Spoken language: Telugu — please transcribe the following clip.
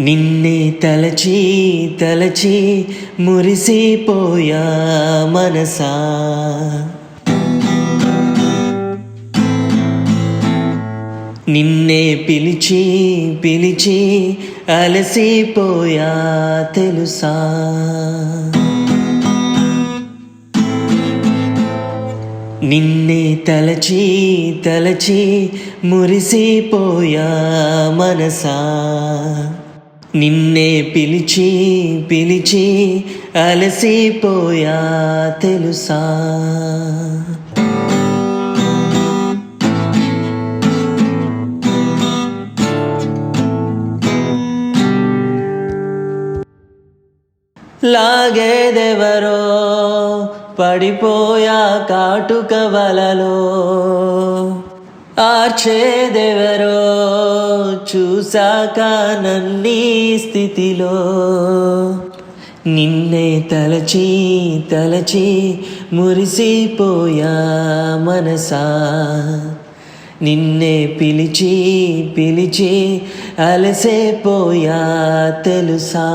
నిన్నే తలచి తలచి మురిసిపోయా మనసా. నిన్నే పిలిచి పిలిచి అలసిపోయా తెలుసా. నిన్నే తలచి తలచి మురిసిపోయా మనసా. నిన్నే పిలిచి పిలిచి అలసిపోయా తెలుసా? లాగేదెవరో పడిపోయా కాటుక వలలో. ఆర్చేదెవరో చూసాక నన్నీ స్థితిలో నిన్నే తలచి తలచి మురిసిపోయా మనసా. నిన్నే పిలిచి పిలిచి అలసేపోయా తెలుసా.